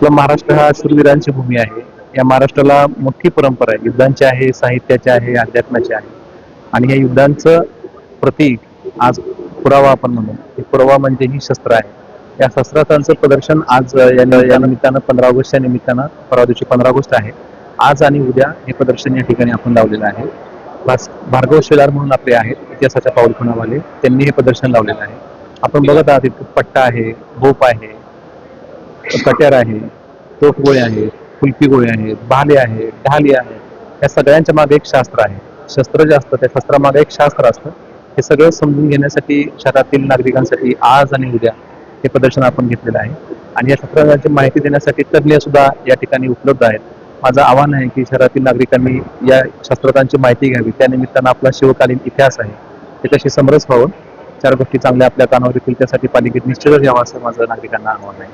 आपला महाराष्ट्र हा शूरवीरांची भूमी आहे. या महाराष्ट्राला मोठी परंपरा आहे. युद्धांची आहे साहित्याची आहे अध्यात्माची आहे. आणि या युद्धांचं प्रतीक आज पुरावा आपण म्हणू. हे पुरावा म्हणजे ही शस्त्र आहे. या शस्त्रांचं प्रदर्शन आज या निमित्तानं पंधरा ऑगस्टच्या निमित्तानं परवा दिवशी पंधरा ऑगस्ट आहे. आज आणि उद्या हे प्रदर्शन या ठिकाणी आपण लावलेलं आहे. भार्गव शेलार म्हणून आपले आहेत इतिहासाच्या पाऊलखुणावाले. त्यांनी हे प्रदर्शन लावलेलं आहे. आपण बघत आहात इथे पट्टा आहे भोप आहे. कट्यार आहे तोफगोळे आहेत फुलकी गोळे आहेत भाले आहेत ढाली आहेत. या सगळ्यांच्या मागे एक शास्त्र आहे. शस्त्र जे असतं त्या शस्त्रामागे एक शास्त्र असतं. हे सगळं समजून घेण्यासाठी शहरातील नागरिकांसाठी आज आणि उद्या हे प्रदर्शन आपण घेतलेलं आहे. आणि या शस्त्रांची माहिती देण्यासाठी तज्ज्ञ सुद्धा या ठिकाणी उपलब्ध आहेत. माझं आव्हान आहे की शहरातील नागरिकांनी या शस्त्रांची माहिती घ्यावी. त्या निमित्तानं आपला शिवकालीन इतिहास आहे. त्याच्याशी समरस व्हावं. चार गोष्टी चांगल्या आपल्या कानावर येतील त्यासाठी पालिकेत निश्चितच यावं असं माझं नागरिकांना आव्हान आहे.